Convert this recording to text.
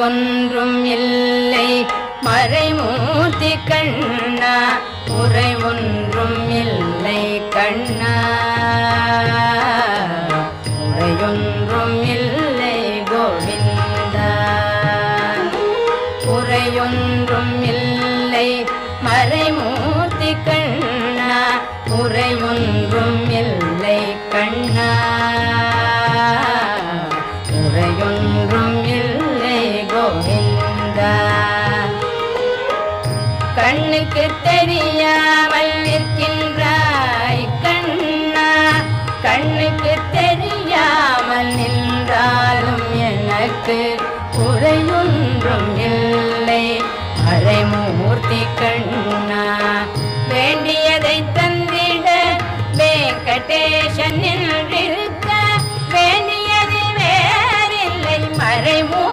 ஒன்றும் இல்லை. மறைமூர்த்தி கண்ணா உரை ஒன்றும் இல்லை கண்ணா. உரையொன்றும் இல்லை கோவிந்தா. உரையொன்றும் இல்லை. மறைமூர்த்தி கண்ணா உரை ஒன்று கண்ணுக்கு தெரியாமல் நிற்கின்றாய் கண்ணா. கண்ணுக்கு தெரியாமல் நின்றாலும் எனக்கு உரையொன்றும் இல்லை. அரைமூர்த்தி கண்ணா வேண்டியதை தந்திட வேங்கடேசனின்